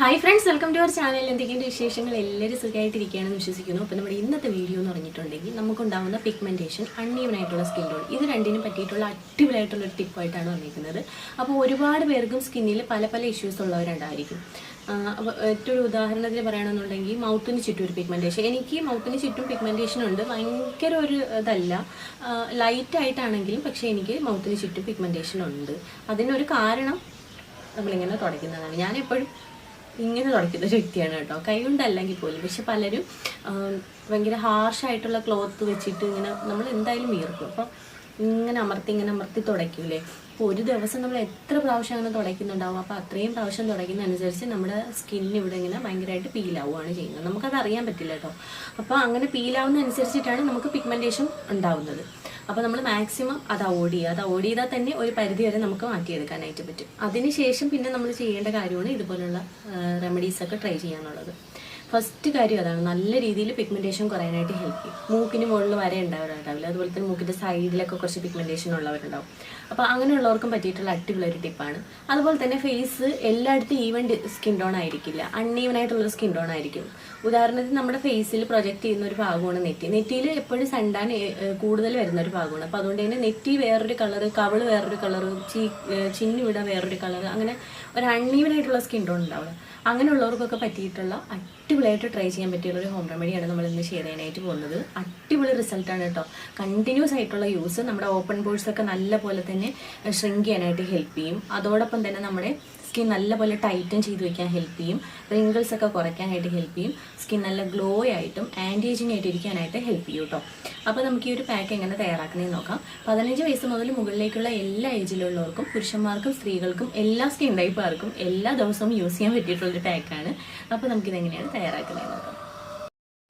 Hi friends welcome to our channel എന്തൊക്കെയുണ്ട് വിശേഷങ്ങൾ? എല്ലാവരും സുഖമായിട്ടിരിക്കുകയാണെന്ന് വിശ്വസിക്കുന്നു. അപ്പോൾ നമ്മുടെ ഇന്നത്തെ വീഡിയോ എന്ന് പറഞ്ഞിട്ടുണ്ടെങ്കിൽ നമുക്കുണ്ടാവുന്ന പിഗ്മെന്റേഷൻ അൺഈവൻ ആയിട്ടുള്ള സ്കിൻ ടോൺ ഇത് രണ്ടിനും പറ്റിയിട്ടുള്ള അടിപൊളിയായിട്ടുള്ള ഒരു ടിപ്പായിട്ടാണ് വന്നിരിക്കുന്നത്. അപ്പോൾ ഒരുപാട് പേർക്കും സ്കിന്നിൽ പല പല ഇഷ്യൂസ് ഉള്ളവരുണ്ടായിരിക്കും. അപ്പോൾ ഒരു ഉദാഹരണത്തിന് പറയുകയാണെന്നുണ്ടെങ്കിൽ മൗത്തിന് ചുറ്റും ഒരു പിഗ്മെന്റേഷൻ എനിക്ക് മൗത്തിന് ചുറ്റും പിഗ്മെന്റേഷൻ ഉണ്ട്. ഭയങ്കര ഒരു ഇതല്ല. ലൈറ്റ് ആയിട്ടാണെങ്കിലും പക്ഷേ എനിക്ക് മൗത്തിന് ചുറ്റും പിഗ്മെന്റേഷൻ ഉണ്ട്. അതിനൊരു കാരണം നമ്മളിങ്ങനെ തുടയ്ക്കുന്നതാണ്. ഞാൻ എപ്പോഴും ഇങ്ങനെ തുടയ്ക്കുന്ന ഒരു വ്യക്തിയാണ് കേട്ടോ. കൈ കൊണ്ടല്ലെങ്കിൽ പോലും. പക്ഷെ പലരും ഭയങ്കര ഹാർഷായിട്ടുള്ള ക്ലോത്ത് വെച്ചിട്ട് ഇങ്ങനെ നമ്മൾ എന്തായാലും വീർക്കും അപ്പം ഇങ്ങനെ അമർത്തി ഇങ്ങനെ അമർത്തി തുടയ്ക്കൂലേ? അപ്പോൾ ഒരു ദിവസം നമ്മൾ എത്ര പ്രാവശ്യം അങ്ങനെ തുടയ്ക്കുന്നുണ്ടാവും? അപ്പോൾ അത്രയും പ്രാവശ്യം തുടയ്ക്കുന്നതനുസരിച്ച് നമ്മുടെ സ്കിന്നിന് ഇവിടെ ഇങ്ങനെ ഭയങ്കരമായിട്ട് പീലാവുകയാണ് ചെയ്യുന്നത്. നമുക്കത് അറിയാൻ പറ്റില്ല കേട്ടോ. അപ്പോൾ അങ്ങനെ പീലാവുന്ന അനുസരിച്ചിട്ടാണ് നമുക്ക് പിഗ്മെന്റേഷൻ ഉണ്ടാവുന്നത്. അപ്പോൾ നമ്മൾ മാക്സിമം അത് അവോയ്ഡ് ചെയ്യുക. അത് അവോയ്ഡ് ചെയ്താൽ തന്നെ ഒരു പരിധി വരെ നമുക്ക് മാറ്റിയെടുക്കാനായിട്ട് പറ്റും. അതിനുശേഷം പിന്നെ നമ്മൾ ചെയ്യേണ്ട കാര്യമാണ് ഇതുപോലുള്ള റെമഡീസ് ഒക്കെ ട്രൈ ചെയ്യാന്നുള്ളത് ഫസ്റ്റ് കാര്യം അതാണ്. നല്ല രീതിയിൽ പിഗ്മെന്റേഷൻ കുറയാനായിട്ട് ഹെൽപ്പ് ചെയ്യും. മൂക്കിന് മുകളിൽ വരെ ഉണ്ടാവരുണ്ടാവില്ല അതുപോലെ തന്നെ മൂക്കിന്റെ സൈഡിലൊക്കെ കുറച്ച് പിഗ്മെന്റേഷൻ ഉള്ളവരുണ്ടാവും. അപ്പോൾ അങ്ങനെയുള്ളവർക്കും പറ്റിയിട്ടുള്ള അടിപൊളി ഒരു ടിപ്പാണ് അതുപോലെ തന്നെ ഫേസ് എല്ലായിടത്തും ഈവൻ സ്കിൻ ടോൺ ആയിരിക്കില്ല. അൺഈവൻ ആയിട്ടുള്ള സ്കിൻ ടോൺ ആയിരിക്കും. ഉദാഹരണത്തിന് നമ്മുടെ ഫേസിൽ പ്രൊജക്റ്റ് ചെയ്യുന്ന ഒരു ഭാഗമാണ് നെറ്റി. നെറ്റിയിൽ എപ്പോഴും സണ്ടാൻ കൂടുതൽ വരുന്ന ഒരു ഭാഗമാണ്. അപ്പോൾ അതുകൊണ്ട് തന്നെ നെറ്റി വേറൊരു കളർ കവൾ വേറൊരു കളർ ചീ ചിന്നിവിടെ വേറൊരു കളർ അങ്ങനെ ഒരു അൺഈവൻ ആയിട്ടുള്ള സ്കിൻ ടോൺ ഉണ്ടാവുക. അങ്ങനെയുള്ളവർക്കൊക്കെ പറ്റിയിട്ടുള്ള അടിപൊളിയായിട്ട് ട്രൈ ചെയ്യാൻ പറ്റിയുള്ള ഒരു ഹോം റെമഡിയാണ് നമ്മൾ ഇന്ന് ഷെയർ ചെയ്യാനായിട്ട് പോകുന്നത്. അടിപൊളി റിസൾട്ടാണ് കേട്ടോ. കണ്ടിന്യൂസ് ആയിട്ടുള്ള യൂസ് നമ്മുടെ ഓപ്പൺ പോഴ്സ് ഒക്കെ നല്ല പോലെ തന്നെ ഷ്രിങ്ക് ചെയ്യാനായിട്ട് ഹെൽപ്പ് ചെയ്യും. അതോടൊപ്പം തന്നെ നമ്മുടെ സ്കിൻ നല്ലപോലെ ടൈറ്റൻ ചെയ്ത് വെക്കാൻ ഹെൽപ്പ് ചെയ്യും. റിങ്കിൾസ് ഒക്കെ കുറയ്ക്കാനായിട്ട് ഹെൽപ്പ് ചെയ്യും. സ്കിൻ നല്ല ഗ്ലോ ആയിട്ടും ആന്റി ഏജിങ് ആയിട്ട് ഇരിക്കാനായിട്ട് ഹെൽപ്പ് ചെയ്യും കേട്ടോ അപ്പോൾ നമുക്ക് ഈ ഒരു പാക്ക് എങ്ങനെ തയ്യാറാക്കുന്നതെന്ന് നോക്കാം. പതിനഞ്ച് വയസ്സ് മുതൽ മുകളിലേക്കുള്ള എല്ലാ ഏജിലുള്ളവർക്കും പുരുഷന്മാർക്കും സ്ത്രീകൾക്കും എല്ലാ സ്കിൻ ടൈപ്പുകാർക്കും എല്ലാ ദിവസവും യൂസ് ചെയ്യാൻ പറ്റിയിട്ടുള്ളൊരു പാക്കാണ് അപ്പോൾ നമുക്കിത് എങ്ങനെയാണ് തയ്യാറാക്കുന്നതെന്ന് നോക്കാം.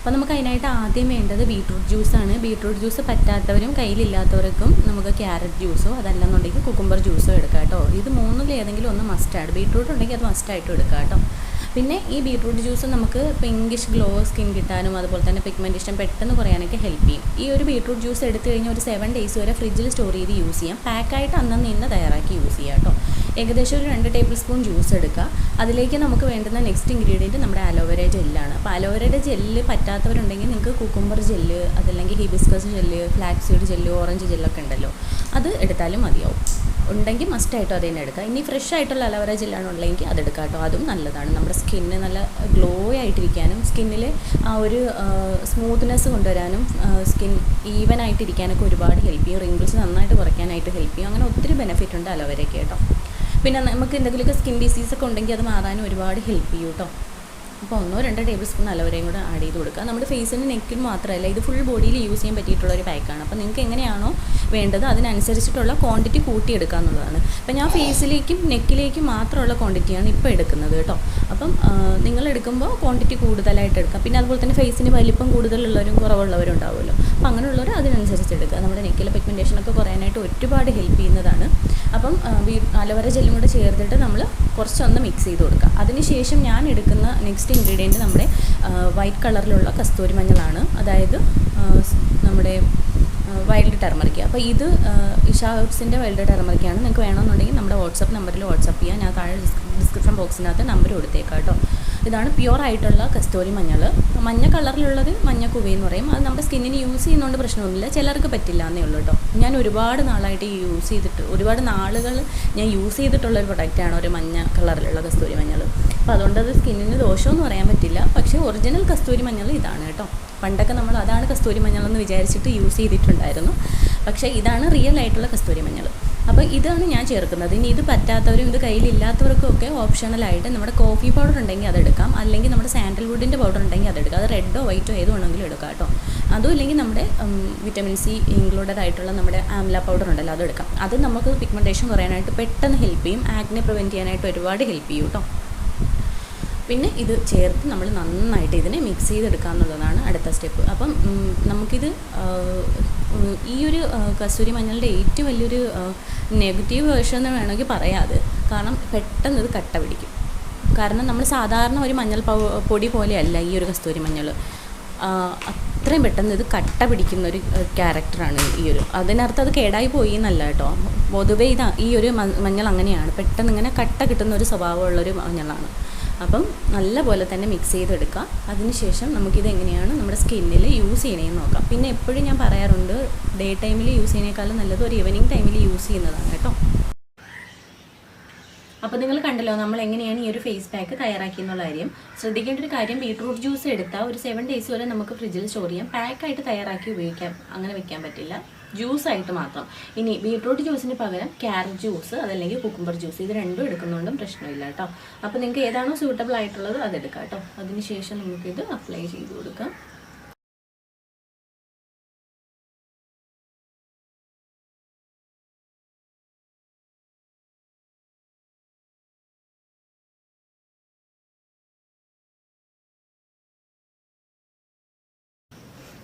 അപ്പോൾ നമുക്ക് അതിനായിട്ട് ആദ്യം വേണ്ടത് ബീട്രൂട്ട് ജ്യൂസാണ് ബീട്രൂട്ട് ജ്യൂസ് പറ്റാത്തവരും കയ്യിലില്ലാത്തവർക്കും നമുക്ക് ക്യാരറ്റ് ജ്യൂസോ അതല്ലെന്നുണ്ടെങ്കിൽ കുക്കുംബർ ജ്യൂസോ എടുക്കാം കേട്ടോ. ഇത് മൂന്നിൽ ഏതെങ്കിലും ഒന്ന് മസ്റ്റാഡ് ബീട്രൂട്ട് ഉണ്ടെങ്കിൽ അത് മസ്റ്റായിട്ടും എടുക്കാം കേട്ടോ. പിന്നെ ഈ ബീട്രൂട്ട് ജ്യൂസ് നമുക്ക് പിങ്കിഷ് ഗ്ലോ സ്കിൻ കിട്ടാനും അതുപോലെ തന്നെ പിഗ്മെന്റേഷൻ പെട്ടെന്ന് കുറയാനൊക്കെ ഹെൽപ്പ് ചെയ്യും. ഈ ഒരു ബീട്രൂട്ട് ജ്യൂസ് എടുത്തു കഴിഞ്ഞാൽ ഒരു സെവൻ ഡേയ്സ് വരെ ഫ്രിഡ്ജിൽ സ്റ്റോർ ചെയ്ത് യൂസ് ചെയ്യാം. പാക്കായിട്ട് അന്നന്ന് തന്നെ തയ്യാറാക്കി യൂസ് ചെയ്യാം കേട്ടോ. ഏകദേശം ഒരു രണ്ട് ടേബിൾ സ്പൂൺ ജ്യൂസ് എടുക്കുക. അതിലേക്ക് നമുക്ക് വേണ്ടുന്ന നെക്സ്റ്റ് ഇൻഗ്രീഡിയന്റ് നമ്മുടെ അലോവേര ജെല്ലാണ് അപ്പോൾ അലോവേരയുടെ ജെല്ല് പറ്റാത്തവരുണ്ടെങ്കിൽ നിങ്ങൾക്ക് കുക്കുംബർ ജെല്ല് അതല്ലെങ്കിൽ hibiscus gel flax seed gel orange ജെല്ലൊക്കെ ഉണ്ടല്ലോ. അത് എടുത്താലും മതിയാവും. ഉണ്ടെങ്കിൽ മസ്റ്റായിട്ടും അത് തന്നെ എടുക്കുക. ഇനി ഫ്രഷ് ആയിട്ടുള്ള അലോവേര ജെല്ലാണ് ഉള്ളതെങ്കിൽ അത് എടുക്കുക കേട്ടോ. അതും നല്ലതാണ്. നമ്മുടെ സ്കിന്ന് നല്ല ഗ്ലോ ആയിട്ടിരിക്കാനും സ്കിന്നിൽ ആ ഒരു സ്മൂത്ത്നെസ് കൊണ്ടുവരാനും സ്കിൻ ഈവൻ ആയിട്ടിരിക്കാനൊക്കെ ഒരുപാട് ഹെൽപ്പ് ചെയ്യും. റിങ്കിൾസ് നന്നായിട്ട് കുറയ്ക്കാനായിട്ട് ഹെൽപ്പ് ചെയ്യും. അങ്ങനെ ഒത്തിരി ബെനിഫിറ്റ് ഉണ്ട് അലോവേരയ്ക്ക് കേട്ടോ. പിന്നെ നമുക്ക് എന്തെങ്കിലുമൊക്കെ സ്കിൻ ഡിസീസ് ഒക്കെ ഉണ്ടെങ്കിൽ അത് മാറാനും ഒരുപാട് ഹെൽപ്പ് ചെയ്യും കേട്ടോ അപ്പോൾ ഒന്നോ രണ്ടോ ടേബിൾ സ്പൂൺ അലവരയും കൂടെ ആഡ് ചെയ്ത് കൊടുക്കുക. നമ്മുടെ ഫേസിന് നെക്കിന് മാത്രമല്ല ഇത് ഫുൾ ബോഡിയിൽ യൂസ് ചെയ്യാൻ പറ്റിയിട്ടുള്ള ഒരു പാക്കാണ് അപ്പോൾ നിങ്ങൾക്ക് എങ്ങനെയാണോ വേണ്ടത് അതിനനുസരിച്ചിട്ടുള്ള ക്വാണ്ടിറ്റി കൂട്ടിയെടുക്കുക എന്നുള്ളതാണ്. അപ്പോൾ ഞാൻ ഫേസിലേക്കും നെക്കിലേക്കും മാത്രമുള്ള ക്വാണ്ടിറ്റിയാണ് ഇപ്പോൾ എടുക്കുന്നത് കേട്ടോ അപ്പം നിങ്ങൾ എടുക്കുമ്പോൾ ക്വാണ്ടിറ്റി കൂടുതലായിട്ട് എടുക്കുക. പിന്നെ അതുപോലെ തന്നെ ഫേസിന് വലിപ്പം കൂടുതലുള്ളവരും കുറവുള്ളവരും ഉണ്ടാവുമല്ലോ. അപ്പോൾ അങ്ങനെയുള്ളവർ അതിനനുസരിച്ച് എടുക്കുക. നമ്മുടെ നെക്കിലെ പിഗ്മെന്റേഷൻ ഒക്കെ കുറയാനായിട്ട് ഒരുപാട് ഹെൽപ്പ് ചെയ്യുന്നതാണ്. അപ്പം അലവര ജെല്ലും കൂടെ ചേർത്തിട്ട് നമ്മൾ കുറച്ചൊന്ന് മിക്സ് ചെയ്ത് കൊടുക്കുക. അതിനുശേഷം ഞാൻ എടുക്കുന്ന നെക്സ്റ്റ് ഇൻഗ്രീഡിയന്റ് നമ്മുടെ വൈറ്റ് കളറിലുള്ള കസ്തൂരി മഞ്ഞളാണ്. അതായത് നമ്മുടെ വൈൽഡ് ടെർമറിക്ക് അപ്പോൾ ഇത് ഇഷ ഹെർബ്സിന്റെ വൈൽഡ് ടെർമറിക്കാണ് നിങ്ങൾക്ക് വേണമെന്നുണ്ടെങ്കിൽ നമ്മുടെ വാട്സപ്പ് നമ്പറിൽ വാട്സപ്പ് ചെയ്യാം. ഞാൻ താഴെ ഡിസ്ക്രിപ്ഷൻ ബോക്സിനകത്ത് നമ്പർ കൊടുത്തേക്കാം കേട്ടോ. ഇതാണ് പ്യുവർ ആയിട്ടുള്ള കസ്തൂരി മഞ്ഞൾ. മഞ്ഞ കളറിലുള്ളത് മഞ്ഞ കുവി എന്ന് പറയും. അത് നമ്മുടെ സ്കിന്നിന് യൂസ് ചെയ്യുന്നതുകൊണ്ട് പ്രശ്നമൊന്നുമില്ല. ചിലർക്ക് പറ്റില്ല എന്നേ ഉള്ളൂ കേട്ടോ ഞാൻ ഒരുപാട് നാളായിട്ട് യൂസ് ചെയ്തിട്ട് ഒരുപാട് നാളുകൾ ഞാൻ യൂസ് ചെയ്തിട്ടുള്ള ഒരു പ്രൊഡക്റ്റാണ് ഒരു മഞ്ഞ കളറിലുള്ള കസ്തൂരി മഞ്ഞൾ. അപ്പോൾ അതുകൊണ്ട് അത് സ്കിന്നിന് ദോഷമൊന്നും പറയാൻ പറ്റില്ല. പക്ഷേ ഒറിജിനൽ കസ്തൂരി മഞ്ഞൾ ഇതാണ് കേട്ടോ പണ്ടൊക്കെ നമ്മൾ അതാണ് കസ്തൂരി മഞ്ഞൾ എന്ന് വിചാരിച്ചിട്ട് യൂസ് ചെയ്തിട്ടുണ്ടായിരുന്നു. പക്ഷേ ഇതാണ് റിയൽ ആയിട്ടുള്ള കസ്തൂരി മഞ്ഞൾ. അപ്പോൾ ഇതാണ് ഞാൻ ചേർക്കുന്നത്. ഇനി ഇത് പറ്റാത്തവരും ഇത് കയ്യിലില്ലാത്തവർക്കും ഒക്കെ ഓപ്ഷണലായിട്ട് നമ്മുടെ കോഫി പൗഡർ ഉണ്ടെങ്കിൽ അതെടുക്കാം അല്ലെങ്കിൽ നമ്മുടെ സാൻഡൽവുഡിന്റെ പൗഡർ ഉണ്ടെങ്കിൽ അതെടുക്കാം അത് റെഡോ വൈറ്റോ ഏത് വേണമെങ്കിലും എടുക്കാം കേട്ടോ. അതും ഇല്ലെങ്കിൽ നമ്മുടെ വിറ്റമിൻ സി ഇൻക്ലൂഡഡ് ആയിട്ടുള്ള നമ്മുടെ ആംല പൗഡർ ഉണ്ടല്ലോ അതെടുക്കാം അത് നമുക്ക് പിഗ്മെന്റേഷൻ കുറയാനായിട്ട് പെട്ടെന്ന് ഹെൽപ്പ് ചെയ്യും. ആക്നെ പ്രിവെന്റ് ചെയ്യാനായിട്ട് ഒരുപാട് ഹെൽപ്പ് ചെയ്യും കേട്ടോ. പിന്നെ ഇത് ചേർത്ത് നമ്മൾ നന്നായിട്ട് ഇതിനെ മിക്സ് ചെയ്തെടുക്കുക എന്നുള്ളതാണ് അടുത്ത സ്റ്റെപ്പ് അപ്പം നമുക്കിത് ഈ ഒരു കസ്തൂരി മഞ്ഞളുടെ ഏറ്റവും വലിയൊരു നെഗറ്റീവ് വേർഷൻ എന്ന് വേണമെങ്കിൽ പറയാതെ. കാരണം പെട്ടെന്ന് ഇത് കട്ട പിടിക്കും. കാരണം നമ്മൾ സാധാരണ ഒരു മഞ്ഞൾ പൊടി പോലെയല്ല ഈ ഒരു കസ്തൂരി മഞ്ഞൾ. അത്രയും പെട്ടെന്ന് ഇത് കട്ട പിടിക്കുന്ന ഒരു ക്യാരക്ടറാണ് ഈ ഒരു. അതിനർത്ഥം അത് കേടായി പോയി എന്നല്ല കേട്ടോ. പൊതുവേ ഇതാ ഈ ഒരു മഞ്ഞൾ അങ്ങനെയാണ്. പെട്ടെന്ന് ഇങ്ങനെ കട്ട കിട്ടുന്ന ഒരു സ്വഭാവമുള്ളൊരു മഞ്ഞളാണ്. അപ്പം നല്ല പോലെ തന്നെ മിക്സ് ചെയ്തെടുക്കുക അതിനുശേഷം നമുക്കിത് എങ്ങനെയാണ് നമ്മുടെ സ്കിന്നിൽ യൂസ് ചെയ്യണേന്ന് നോക്കാം. പിന്നെ എപ്പോഴും ഞാൻ പറയാറുണ്ട് ഡേ ടൈമിൽ യൂസ് ചെയ്യുന്നതിനേക്കാളും നല്ലത് ഒരു ഈവനിങ് ടൈമിൽ യൂസ് ചെയ്യുന്നതാണ് കേട്ടോ. അപ്പോൾ നിങ്ങൾ കണ്ടല്ലോ നമ്മൾ എങ്ങനെയാണ് ഈ ഒരു ഫേസ് പാക്ക് തയ്യാറാക്കി എന്നുള്ള കാര്യം. ശ്രദ്ധിക്കേണ്ട ഒരു കാര്യം ബീട്രൂട്ട് ജ്യൂസ് എടുത്താൽ ഒരു സെവൻ ഡേയ്സ് വരെ നമുക്ക് ഫ്രിഡ്ജിൽ സ്റ്റോർ ചെയ്യാം. പാക്കായിട്ട് തയ്യാറാക്കി ഉപയോഗിക്കാം. അങ്ങനെ വെക്കാൻ പറ്റില്ല. ജ്യൂസ് ആയിട്ട് മാത്രം. ഇനി ബീട്രൂട്ട് ജ്യൂസിന് പകരം ക്യാരറ്റ് ജ്യൂസ് അതല്ലെങ്കിൽ കുക്കുംബർ ജ്യൂസ് ഇത് രണ്ടും എടുക്കുന്നതുകൊണ്ടും പ്രശ്നമില്ല കേട്ടോ. അപ്പോൾ നിങ്ങൾക്ക് ഏതാണോ സ്യൂട്ടബിൾ ആയിട്ടുള്ളത് അത് എടുക്കാം കേട്ടോ. അതിനുശേഷം നമുക്കിത് അപ്ലൈ ചെയ്ത് കൊടുക്കാം.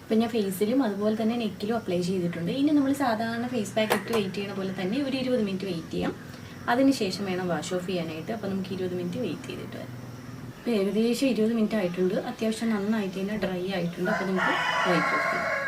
ഇപ്പം ഞാൻ ഫേസിലും അതുപോലെ തന്നെ നെക്കിലും അപ്ലൈ ചെയ്തിട്ടുണ്ട്. ഇനി നമ്മൾ സാധാരണ ഫേസ് പാക്ക് ഇട്ട് വെയിറ്റ് ചെയ്യണ പോലെ തന്നെ ഒരു ഇരുപത് മിനിറ്റ് വെയിറ്റ് ചെയ്യാം. അതിനുശേഷം വേണം വാഷ് ഓഫ് ചെയ്യാനായിട്ട്. അപ്പോൾ നമുക്ക് ഇരുപത് മിനിറ്റ് വെയിറ്റ് ചെയ്തിട്ട് വരാം. ഏകദേശം ഇരുപത് മിനിറ്റ് ആയിട്ടുണ്ട്. അത്യാവശ്യം നന്നായിട്ട് തന്നെ ഡ്രൈ ആയിട്ടുണ്ട്. അപ്പോൾ നമുക്ക് വൈറ്റ് ഓഫ് ചെയ്യാം.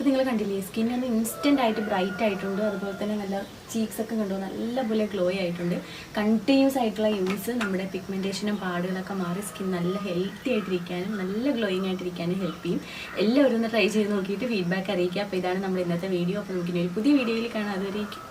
അപ്പോൾ നിങ്ങൾ കണ്ടില്ലേ സ്കിൻ ഒന്ന് ഇൻസ്റ്റന്റ് ആയിട്ട് ബ്രൈറ്റ് ആയിട്ടുണ്ട്. അതുപോലെ തന്നെ നല്ല ചീക്സ് ഒക്കെ കണ്ടു നല്ലപോലെ ഗ്ലോ ആയിട്ടുണ്ട്. കണ്ടിന്യൂസ് ആയിട്ടുള്ള യൂസ് നമ്മുടെ പിഗ്മെന്റേഷനും പാടുകളൊക്കെ മാറി സ്കിൻ നല്ല ഹെൽത്തി ആയിട്ടിരിക്കാനും നല്ല ഗ്ലോയിങ് ആയിട്ടിരിക്കാനും ഹെൽപ്പ് ചെയ്യും. എല്ലാവരും ഒന്ന് ട്രൈ ചെയ്ത് നോക്കിയിട്ട് ഫീഡ്ബാക്ക് അറിയിക്കുക. അപ്പോൾ ഇതാണ് നമ്മുടെ ഇന്നത്തെ വീഡിയോ അപ്പോൾ നമുക്കിനി ഒരു പുതിയ വീഡിയോയിൽ കാണാം. അതുവരേക്കും.